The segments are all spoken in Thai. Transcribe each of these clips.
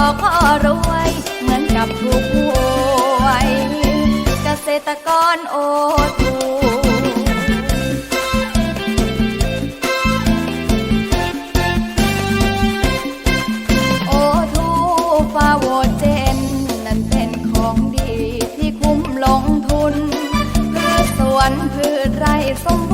อก็รวย เหมือนกับถูกโวยเกษตรกรโอทูโอทูฟาโวเจน นั่นเป็นของดีที่คุ้มลงทุนพืชสวนพืชไร่ส้ม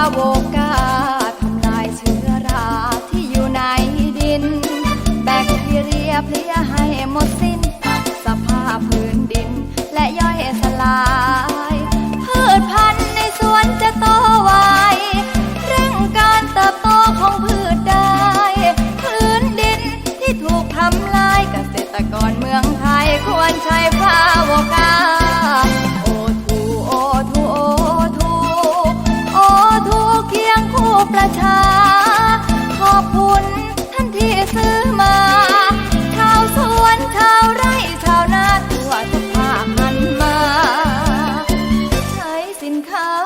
favor. เขา